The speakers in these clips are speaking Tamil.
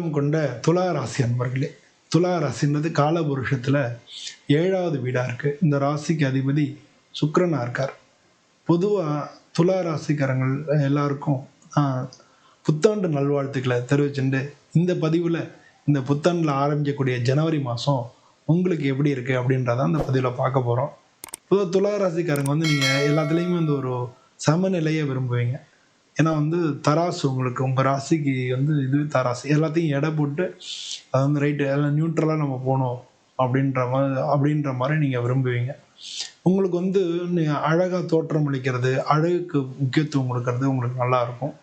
உள்ளம் கொண்ட துலா ராசி அன்பர்களே துலா ராசின்றது காலபுருஷத்தில் ஏழாவது வீடாக இருக்குது இந்த ராசிக்கு அதிபதி சுக்கரனாக இருக்கார். பொதுவாக துலா ராசிக்காரங்கள் எல்லாருக்கும் புத்தாண்டு நல்வாழ்த்துக்களை தெரிவிச்சுட்டு இந்த பதிவில் இந்த புத்தாண்டில் ஆரம்பிக்கக்கூடிய ஜனவரி மாதம் உங்களுக்கு எப்படி இருக்குது அப்படின்றத அந்த பதிவில் பார்க்க போகிறோம் பொதுவாக துலா ராசிக்காரங்க வந்து நீங்கள் எல்லாத்துலேயுமே வந்து ஒரு சமநிலையை விரும்புவீங்க. ஏன்னா வந்து தராசு உங்களுக்கு உங்கள் ராசிக்கு வந்து இது தராசு. எல்லாத்தையும் எடை போட்டு அது வந்து ரைட்டு எல்லாம் நியூட்ரலாக நம்ம போகணும் அப்படின்ற மாதிரி அப்படின்ற மாதிரி நீங்கள் விரும்புவீங்க. உங்களுக்கு வந்து அழகாக தோற்றம் அளிக்கிறது அழகுக்கு முக்கியத்துவம் கொடுக்கறது உங்களுக்கு நல்லா இருக்கும்.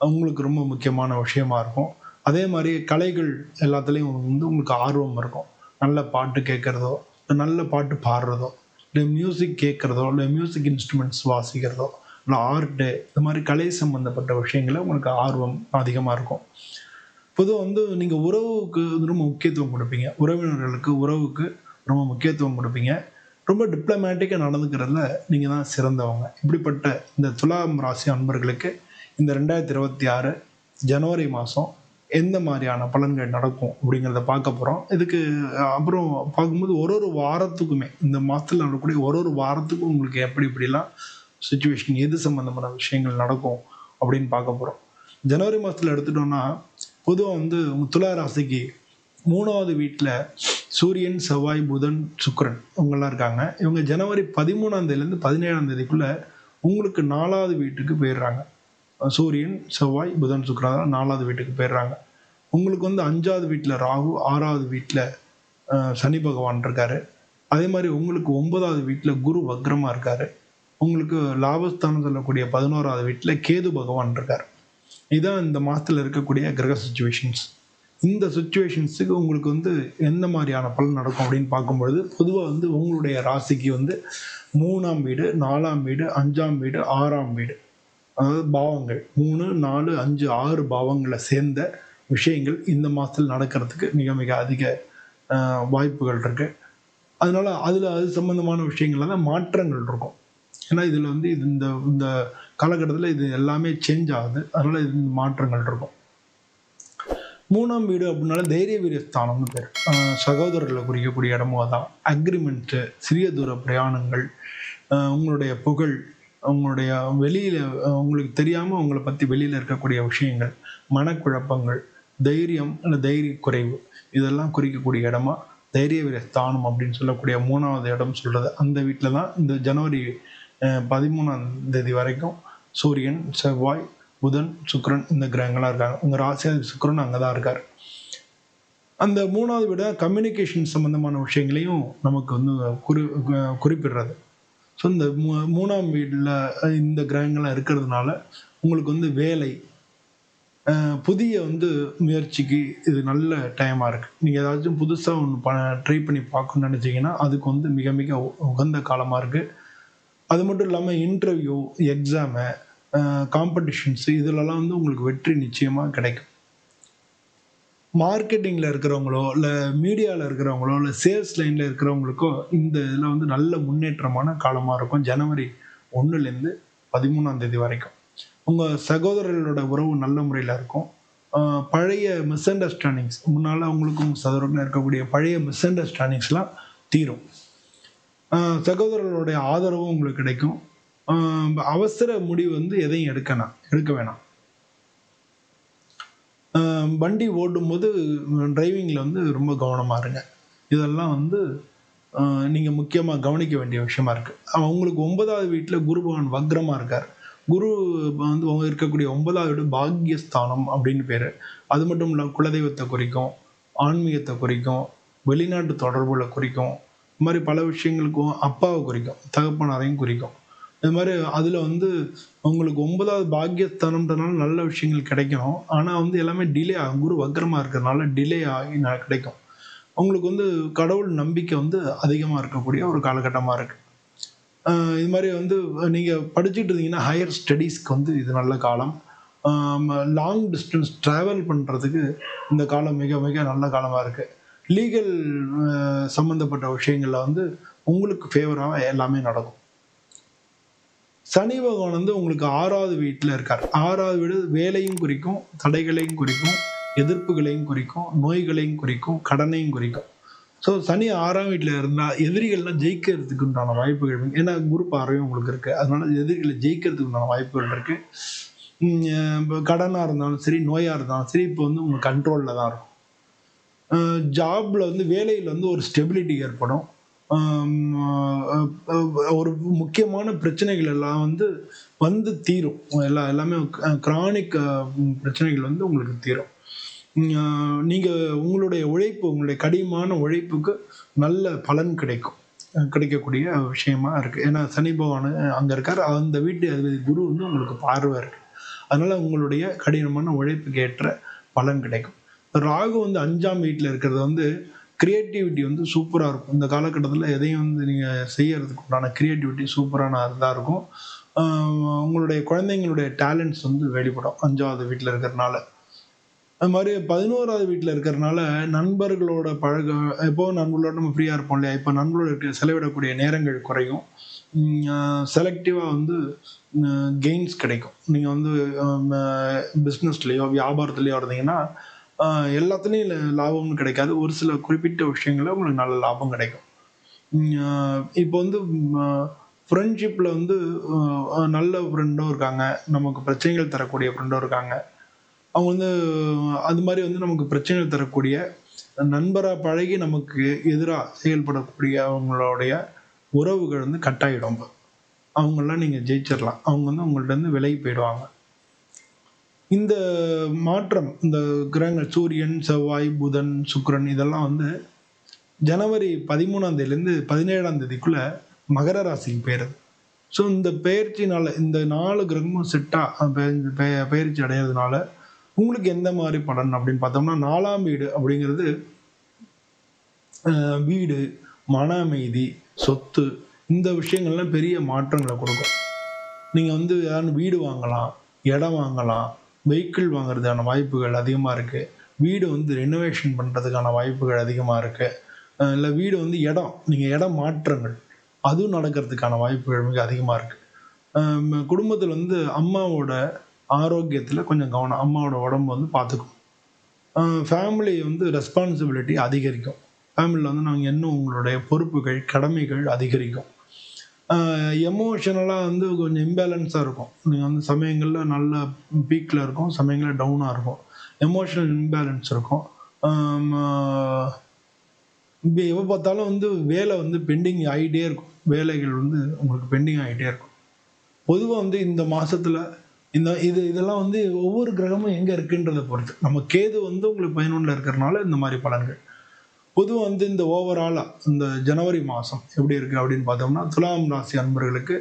உங்களுக்கு ரொம்ப முக்கியமான விஷயமா இருக்கும். அதே மாதிரி கலைகள் எல்லாத்துலேயும் வந்து உங்களுக்கு ஆர்வம் இருக்கும். நல்ல பாட்டு கேட்குறதோ நல்ல பாட்டு பாடுறதோ இல்லை மியூசிக் கேட்குறதோ இல்லை மியூசிக் இன்ஸ்ட்ருமெண்ட்ஸ் வாசிக்கிறதோ இல்லை ஆர்ட்டு இந்த மாதிரி கலை சம்மந்தப்பட்ட விஷயங்கள உங்களுக்கு ஆர்வம் அதிகமாக இருக்கும். பொதுவாக வந்து நீங்கள் உறவுக்கு வந்து ரொம்ப முக்கியத்துவம் கொடுப்பீங்க. உறவினர்களுக்கு உறவுக்கு ரொம்ப முக்கியத்துவம் கொடுப்பீங்க. ரொம்ப டிப்ளமேட்டிக்காக நடந்துக்கிறதுல நீங்கள் தான் சிறந்தவங்க. இப்படிப்பட்ட இந்த துலாம் ராசி அன்பர்களுக்கு இந்த ரெண்டாயிரத்தி இருபத்தி ஆறு ஜனவரி மாதம் எந்த மாதிரியான பலன்கள் நடக்கும் அப்படிங்கிறத பார்க்க போகிறோம் இதுக்கு அப்புறம் பார்க்கும்போது ஒரு ஒரு வாரத்துக்குமே இந்த மாதத்தில் நடக்கக்கூடிய ஒரு ஒரு வாரத்துக்கும் உங்களுக்கு எப்படி இப்படிலாம் சுச்சுவேஷன் எது சம்மந்தமான விஷயங்கள் நடக்கும் அப்படின்னு பார்க்க போகிறோம் ஜனவரி மாதத்தில் எடுத்துட்டோம்னா பொதுவாக வந்து முத்துலா துலா ராசிக்கு மூணாவது வீட்டில் சூரியன் செவ்வாய் புதன் சுக்கரன் இவங்கெல்லாம் இருக்காங்க. இவங்க ஜனவரி பதிமூணாம் தேதியிலேருந்து பதினேழாம் தேதிக்குள்ளே உங்களுக்கு நாலாவது வீட்டுக்கு போயிடுறாங்க. சூரியன் செவ்வாய் புதன் சுக்கிரன் நாலாவது வீட்டுக்கு போயிடுறாங்க. உங்களுக்கு வந்து அஞ்சாவது வீட்டில் ராகு ஆறாவது வீட்டில் சனி பகவான் இருக்காரு. அதே மாதிரி உங்களுக்கு ஒன்பதாவது வீட்டில் குரு வக்ரமாக இருக்காரு. உங்களுக்கு லாபஸ்தானம் சொல்லக்கூடிய பதினோராவது வீட்டில் கேது பகவான் இருக்கார். இதான் இந்த மாதத்தில் இருக்கக்கூடிய கிரக சுச்சுவேஷன்ஸ் இந்த சுச்சுவேஷன்ஸுக்கு உங்களுக்கு வந்து எந்த மாதிரியான பலன் நடக்கும் அப்படின்னு பார்க்கும்பொழுது பொதுவாக வந்து உங்களுடைய ராசிக்கு வந்து மூணாம் வீடு நாலாம் வீடு அஞ்சாம் வீடு ஆறாம் வீடு. அதாவது பாவங்கள். மூணு நாலு அஞ்சு ஆறு பாவங்களை சேர்ந்த விஷயங்கள் இந்த மாதத்தில் நடக்கிறதுக்கு மிக மிக அதிக வாய்ப்புகள் இருக்குது அதனால் அதில் அது சம்மந்தமான விஷயங்கள்ல தான் மாற்றங்கள் இருக்கும். ஏன்னா இதில் வந்து இது இந்த இந்த காலகட்டத்தில் இது எல்லாமே சேஞ்ச் ஆகுது. அதனால் இது மாற்றங்கள் இருக்கும். மூணாம் வீடு அப்படின்னால தைரிய வீரஸ்தானம்னு பேர். சகோதரர்களை குறிக்கக்கூடிய இடமும் அதான். அக்ரிமெண்ட்டு சிறிய தூர பிரயாணங்கள் உங்களுடைய புகழ் உங்களுடைய வெளியில் உங்களுக்கு தெரியாமல் உங்களை பற்றி வெளியில் இருக்கக்கூடிய விஷயங்கள் மனக்குழப்பங்கள் தைரியம் இல்லை தைரிய குறைவு இதெல்லாம் குறிக்கக்கூடிய இடமா தைரிய வீர ஸ்தானம் அப்படின்னு சொல்லக்கூடிய மூணாவது இடம் சொல்கிறது அந்த வீட்டில் தான் இந்த ஜனவரி பதிமூணாம் தேதி வரைக்கும் சூரியன் செவ்வாய் புதன் சுக்ரன் இந்த கிரகங்களாக இருக்காங்க. உங்கள் ராசியாதி சுக்கிரன் அங்கே தான் இருக்கார். அந்த மூணாவது விட கம்யூனிகேஷன் சம்பந்தமான விஷயங்களையும் நமக்கு வந்து குறி குறிப்பிடுறது. ஸோ இந்த மூ- மூணாம் வீட்டில் இந்த கிரகங்கள்லாம் இருக்கிறதுனால உங்களுக்கு வந்து வேலை புதிய வந்து முயற்சிக்கு இது நல்ல டைமாக இருக்குது நீங்கள் ஏதாச்சும் புதுசாக ஒன்று ப ட்ரை பண்ணி பார்க்கணும்னு நினச்சிங்கன்னா அதுக்கு வந்து மிக மிக உ- உகந்த காலமாக இருக்குது அது மட்டும் இல்லாமல் இன்டர்வியூ எக்ஸாமு காம்படிஷன்ஸு இதிலலாம் வந்து உங்களுக்கு வெற்றி நிச்சயமாக கிடைக்கும். மார்க்கெட்டிங்கில் இருக்கிறவங்களோ இல்லை மீடியாவில் இருக்கிறவங்களோ இல்லை சேல்ஸ் லைனில் இருக்கிறவங்களுக்கோ இந்த இதில் வந்து நல்ல முன்னேற்றமான காலமாக இருக்கும். ஜனவரி ஒன்றுலேருந்து பதிமூணாம் தேதி வரைக்கும். உங்கள் சகோதரர்களோட உறவு நல்ல முறையில் இருக்கும். பழைய மிஸ் அண்டர்ஸ்டாண்டிங்ஸ் முன்னால் அவங்களுக்கும் சகோதரர்களும் இருக்கக்கூடிய பழைய மிஸ் அண்டர்ஸ்டாண்டிங்ஸ்லாம் தீரும். சகோதரர்களுடைய ஆதரவும் உங்களுக்கு கிடைக்கும். அவசர முடிவு வந்து எதையும் எடுக்கணும் எடுக்க வேணாம். வண்டி வண்டி ஓட்டும்போது டிரைவிங்கில் வந்து ரொம்ப கவனமாக இருங்க. இதெல்லாம் வந்து நீங்கள் முக்கியமாக கவனிக்க வேண்டிய விஷயமா இருக்குது உங்களுக்கு ஒன்பதாவது வீட்டில் குரு பகவான் வக்ரமாக இருக்கார். குரு வந்து அவங்க இருக்கக்கூடிய ஒன்பதாவது வீடு பாக்யஸ்தானம் அப்படின்னு பேர். அது மட்டும் இல்லாமல் குலதெய்வத்தை குறிக்கும் ஆன்மீகத்தை குறிக்கும் வெளிநாட்டு தொடர்புகளை குறிக்கும் இது மாதிரி பல விஷயங்களுக்கும் அப்பாவை குறிக்கும் தகப்பனாரையும் குறிக்கும். இது மாதிரி அதில் வந்து உங்களுக்கு ஒன்பதாவது பாக்கியஸ்தானம்ன்றனால நல்ல விஷயங்கள் கிடைக்கணும். ஆனால் வந்து எல்லாமே டிலே ஆகும். குரு வக்கரமாக இருக்கிறதுனால டிலே ஆகி கிடைக்கும். உங்களுக்கு வந்து கடவுள் நம்பிக்கை வந்து அதிகமாக இருக்கக்கூடிய ஒரு காலகட்டமாக இருக்குது இது மாதிரி வந்து நீங்கள் படிச்சுட்டு இருந்தீங்கன்னா ஹையர் ஸ்டடீஸ்க்கு வந்து இது நல்ல காலம். லாங் டிஸ்டன்ஸ் ட்ராவல் பண்ணுறதுக்கு இந்த காலம் மிக மிக நல்ல காலமாக இருக்குது லீகல் சம்மந்தப்பட்ட விஷயங்களில் வந்து உங்களுக்கு ஃபேவராக எல்லாமே நடக்கும். சனி பகவான் வந்து உங்களுக்கு ஆறாவது வீட்டில் இருக்கார். ஆறாவது வீடு வேலையும் குறிக்கும் தடைகளையும் குறிக்கும் எதிர்ப்புகளையும் குறிக்கும் நோய்களையும் குறிக்கும் கடனையும் குறிக்கும். ஸோ சனி ஆறாம் வீட்டில் இருந்தால் எதிரிகள்லாம் ஜெயிக்கிறதுக்கு உண்டான வாய்ப்புகள் ஏன்னா குரு பார்வையும் உங்களுக்கு இருக்குது அதனால எதிரிகளை ஜெயிக்கிறதுக்கு உண்டான வாய்ப்புகள் இருக்குது இப்போ கடனாக இருந்தாலும் சரி நோயாக இருந்தாலும் சரி இப்போ வந்து உங்கள் கண்ட்ரோலில் தான் இருக்கும். ஜாப்ல வந்து வேலையில் வந்து ஒரு ஸ்டெபிலிட்டி ஏற்படும். ஒரு முக்கியமான பிரச்சனைகள் எல்லாம் வந்து வந்து தீரும். எல்லா எல்லாமே கிரானிக் பிரச்சனைகள் வந்து உங்களுக்கு தீரும். நீங்கள் உங்களுடைய உழைப்பு உங்களுடைய கடினமான உழைப்புக்கு நல்ல பலன் கிடைக்கும். கிடைக்கக்கூடிய விஷயமா இருக்கு. ஏன்னா சனி பகவான் அங்கே இருக்கார். அந்த வீட்டு குரு வந்து உங்களுக்கு பார்வை இருக்கு. அதனால உங்களுடைய கடினமான உழைப்புக்கு ஏற்ற பலன் கிடைக்கும். ராகு வந்து அஞ்சாம் வீட்டில் இருக்கிறது வந்து கிரியேட்டிவிட்டி வந்து சூப்பராக இருக்கும். இந்த காலகட்டத்தில் எதையும் வந்து நீங்கள் செய்யறதுக்கு உண்டான கிரியேட்டிவிட்டி சூப்பரான இதாக இருக்கும். உங்களுடைய குழந்தைங்களுடைய டேலண்ட்ஸ் வந்து வெளிப்படும் அஞ்சாவது வீட்டில் இருக்கிறனால அது மாதிரி பதினோராவது வீட்டில் இருக்கிறனால நண்பர்களோட பழக எப்போ நண்பர்களோட நம்ம ஃப்ரீயாக இருப்போம் இல்லையா? இப்போ நண்பர்களோட இருக்க செலவிடக்கூடிய நேரங்கள் குறையும். செலக்டிவாக வந்து கெயின்ஸ் கிடைக்கும். நீங்கள் வந்து பிஸ்னஸ்லேயோ வியாபாரத்துலேயோ இருந்தீங்கன்னா எல்லாத்துலேயும் லாபம் கிடைக்காது. ஒரு சில குறிப்பிட்ட விஷயங்கள உங்களுக்கு நல்ல லாபம் கிடைக்கும். இப்போ வந்து ஃப்ரெண்ட்ஷிப்பில் வந்து நல்ல ஃப்ரெண்டும் இருக்காங்க. நமக்கு பிரச்சனைகள் தரக்கூடிய ஃப்ரெண்டும் இருக்காங்க. அவங்க வந்து அது மாதிரி வந்து நமக்கு பிரச்சனைகள் தரக்கூடிய நண்பராக பழகி நமக்கு எதிராக செயல்படக்கூடிய அவங்களுடைய உறவுகள் வந்து கட்டாயிடும். இப்ப. அவங்கெல்லாம் நீங்கள் ஜெயிச்சிடலாம் அவங்க வந்து அவங்கள்ட்ட இருந்து விலகி போயிடுவாங்க. இந்த மாற்றம் இந்த கிரகங்கள் சூரியன் செவ்வாய் புதன் சுக்ரன் இதெல்லாம் வந்து ஜனவரி பதிமூணாம் தேதியிலேருந்து பதினேழாம் தேதிக்குள்ள மகர ராசிக்கு போயிருது ஸோ இந்த பெயர்ச்சினால இந்த நாலு கிரகமும் செட்டாக பெயர்ச்சி அடையிறதுனால உங்களுக்கு எந்த மாதிரி பலன் அப்படின்னு பார்த்தோம்னா நாலாம் வீடு அப்படிங்கிறது வீடு மன அமைதி சொத்து இந்த விஷயங்கள்லாம் பெரிய மாற்றங்களை கொடுக்கும். நீங்கள் வந்து யாரும் வீடு வாங்கலாம் இடம் வாங்கலாம் வெஹிக்கிள் வாங்குறதுக்கான வாய்ப்புகள் அதிகமாக இருக்குது வீடு வந்து ரெனோவேஷன் பண்ணுறதுக்கான வாய்ப்புகள் அதிகமாக இருக்குது இல்லை வீடு வந்து இடம் நீங்கள் இடம் மாற்றங்கள் அதுவும் நடக்கிறதுக்கான வாய்ப்புகள் மிக அதிகமாக இருக்குது குடும்பத்தில் வந்து அம்மாவோட ஆரோக்கியத்தில் கொஞ்சம் கவனம் அம்மாவோட உடம்பு வந்து பார்த்துக்கும் ஃபேமிலி வந்து ரெஸ்பான்சிபிலிட்டி அதிகரிக்கும். ஃபேமிலியில் வந்து நாங்கள் இன்னும் உங்களுடைய பொறுப்புகள் கடமைகள் அதிகரிக்கும். எமோஷனலாக வந்து கொஞ்சம் இம்பேலன்ஸாக இருக்கும். நீங்கள் வந்து சமயங்களில் நல்ல பீக்கில் இருக்கும் சமயங்களில் டவுனாக இருக்கும். எமோஷனல் இம்பேலன்ஸ் இருக்கும். இப்போ எப்போ பார்த்தாலும் வந்து வேலை வந்து பெண்டிங் ஆகிட்டே இருக்கும். வேலைகள் வந்து உங்களுக்கு பெண்டிங் ஆகிட்டே இருக்கும். பொதுவாக வந்து இந்த மாதத்தில் இந்த இது இதெல்லாம் வந்து ஒவ்வொரு கிரகமும் எங்கே இருக்குன்றதை பொறுத்து. நம்ம கேது வந்து உங்களுக்கு பதினொன்றில் இருக்கிறனால இந்த மாதிரி பலன்கள். பொதுவாக வந்து இந்த ஓவராலாக இந்த ஜனவரி மாதம் எப்படி இருக்குது அப்படின்னு பார்த்தோம்னா துலாம் ராசி அன்பர்களுக்கு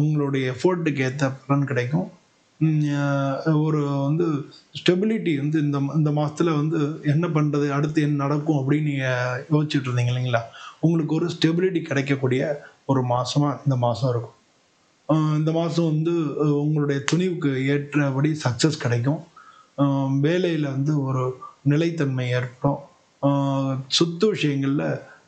உங்களுடைய எஃபோர்ட்டுக்கு ஏற்ற பலன் கிடைக்கும். ஒரு வந்து ஸ்டெபிலிட்டி வந்து இந்த இந்த மாதத்தில் வந்து என்ன பண்ணுறது அடுத்து என்ன நடக்கும் அப்படின்னு நீங்கள் யோசிச்சுட்டு இருந்தீங்க இல்லைங்களா? உங்களுக்கு ஒரு ஸ்டெபிலிட்டி கிடைக்கக்கூடிய ஒரு மாதமாக இந்த மாதம் இருக்கும். இந்த மாதம் வந்து உங்களுடைய துணிவுக்கு ஏற்றபடி சக்ஸஸ் கிடைக்கும். வேலையில் வந்து ஒரு நிலைத்தன்மை ஏற்படும். சொத்து விஷயங்களில்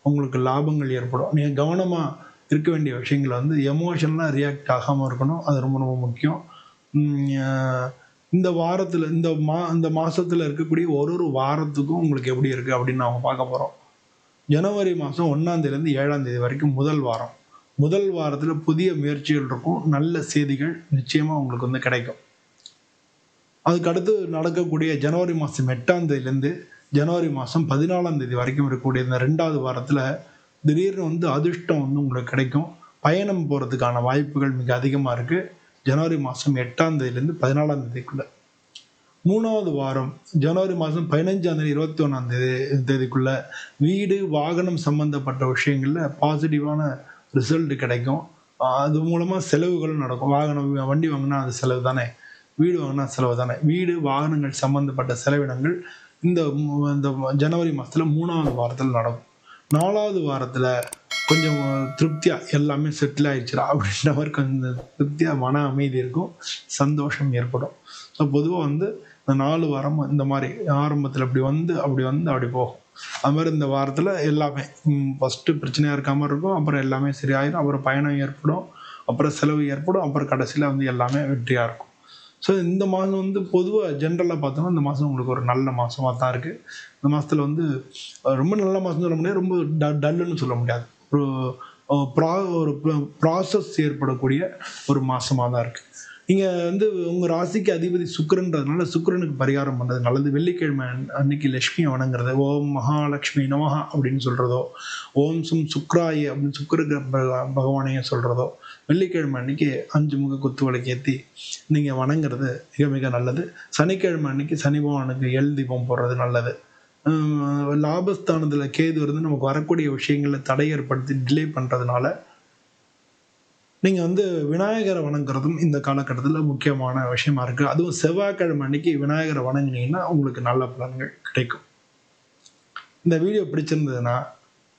உங்களுக்கு லாபங்கள் ஏற்படும். நீங்கள் கவனமாக இருக்க வேண்டிய விஷயங்களை வந்து எமோஷனலாக ரியாக்ட் ஆகாமல் இருக்கணும். அது ரொம்ப ரொம்ப முக்கியம். இந்த வாரத்தில் இந்த மா இந்த மாதத்தில் இருக்கக்கூடிய ஒரு ஒரு வாரத்துக்கும் உங்களுக்கு எப்படி இருக்குது அப்படின்னு நாம் பார்க்க போகிறோம் ஜனவரி மாதம் ஒன்றாந்தேதிலேருந்து ஏழாந்தேதி வரைக்கும் முதல் வாரம். முதல் வாரத்தில் புதிய முயற்சிகள் இருக்கும். நல்ல செய்திகள் நிச்சயமாக உங்களுக்கு வந்து கிடைக்கும். அதுக்கடுத்து நடக்கக்கூடிய ஜனவரி மாதம் எட்டாம் தேதியிலேருந்து ஜனவரி மாதம் பதினாலாம் தேதி வரைக்கும் இருக்கக்கூடிய இந்த ரெண்டாவது வாரத்தில் திடீர்னு வந்து அதிர்ஷ்டம் வந்து உங்களுக்கு கிடைக்கும். பயணம் போகிறதுக்கான வாய்ப்புகள் மிக அதிகமாக இருக்குது ஜனவரி மாதம் எட்டாம் தேதியிலேருந்து பதினாலாம் தேதிக்குள்ள. மூணாவது வாரம் ஜனவரி மாதம் பதினஞ்சாம் தேதி இருபத்தி ஒன்றாம் தேதி தேதிக்குள்ள வீடு வாகனம் சம்பந்தப்பட்ட விஷயங்களில் பாசிட்டிவான ரிசல்ட் கிடைக்கும். அது மூலமாக செலவுகளும் நடக்கும். வாகனம் வண்டி வாங்கினா அது செலவு தானே? வீடு வாங்கினா செலவு தானே? வீடு வாகனங்கள் சம்பந்தப்பட்ட செலவினங்கள் இந்த இந்த ஜனவரி மாதத்தில் மூணாவது வாரத்தில் நடக்கும். நாலாவது வாரத்தில் கொஞ்சம் திருப்தியாக எல்லாமே செட்டில் ஆயிடுச்சுடா அப்படின்ற மாதிரி கொஞ்சம் திருப்தியாக மன அமைதி இருக்கும் சந்தோஷம் ஏற்படும். ஸோ பொதுவாக வந்து இந்த நாலு வாரம் இந்த மாதிரி ஆரம்பத்தில் அப்படி வந்து அப்படி வந்து அப்படி போகும். அது மாதிரி இந்த வாரத்தில் எல்லாமே ஃபஸ்ட்டு பிரச்சனையாக இருக்காமல் இருக்கும் அப்புறம் எல்லாமே சரியாயிடும் அப்புறம் பயணம் ஏற்படும் அப்புறம் செலவு ஏற்படும் அப்புறம் கடைசியில் வந்து எல்லாமே வெற்றியாக இருக்கும். ஸோ இந்த மாதம் வந்து பொதுவாக ஜென்ரலாக பார்த்தோம்னா இந்த மாதம் உங்களுக்கு ஒரு நல்ல மாதமாக தான் இருக்குது இந்த மாதத்தில் வந்து ரொம்ப நல்ல மாதம் சொல்ல முடியாது ரொம்ப ட டல்லுன்னு சொல்ல முடியாது. ஒரு ப்ரா ஒரு ப்ராசஸ் ஏற்படக்கூடிய ஒரு மாதமாக தான் இருக்குது நீங்கள் வந்து உங்கள் ராசிக்கு அதிபதி சுக்கரன்றதுனால சுக்கரனுக்கு பரிகாரம் பண்ணுறது நல்லது. வெள்ளிக்கிழமை அன்னைக்கு லட்சுமியை வணங்குறது ஓம் மகாலட்சுமி நமஹா அப்படின்னு சொல்கிறதோ ஓம் சும் சுக்ராய அப்படின்னு சுக்கர பகவானையும் சொல்கிறதோ வெள்ளிக்கிழமை அன்னைக்கு அஞ்சு முக குத்து விளக்கேற்றி நீங்கள் வணங்குறது மிக மிக நல்லது. சனிக்கிழமை அன்னைக்கு சனி பகவானுக்கு எல் தீபம் போடுறது நல்லது. லாபஸ்தானத்தில் கேது வந்து நமக்கு வரக்கூடிய விஷயங்களில் தடை ஏற்படுத்தி டிலே பண்ணுறதுனால நீங்கள் வந்து விநாயகரை வணங்குறதும் இந்த காலகட்டத்தில் முக்கியமான விஷயமா இருக்குது அதுவும் செவ்வாய்க்கிழமை அன்னைக்கு விநாயகரை வணங்குனீங்கன்னா உங்களுக்கு நல்ல பலன்கள் கிடைக்கும். இந்த வீடியோ பிடிச்சிருந்ததுன்னா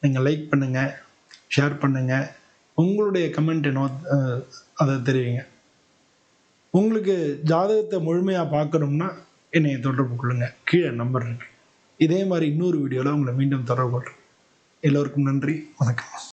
நீங்கள் லைக் பண்ணுங்கள் ஷேர் பண்ணுங்கள் உங்களுடைய கமெண்ட் என்ன அதை தெரிவிங்க. உங்களுக்கு ஜாதகத்தை முழுமையாக பார்க்கணும்னா என்னை தொடர்பு கொள்ளுங்க. கீழே நம்பர் இருக்கு. இதே மாதிரி இன்னொரு வீடியோவில் உங்களை மீண்டும் தொடர்பு கொள்கிறேன் எல்லோருக்கும் நன்றி. வணக்கம்.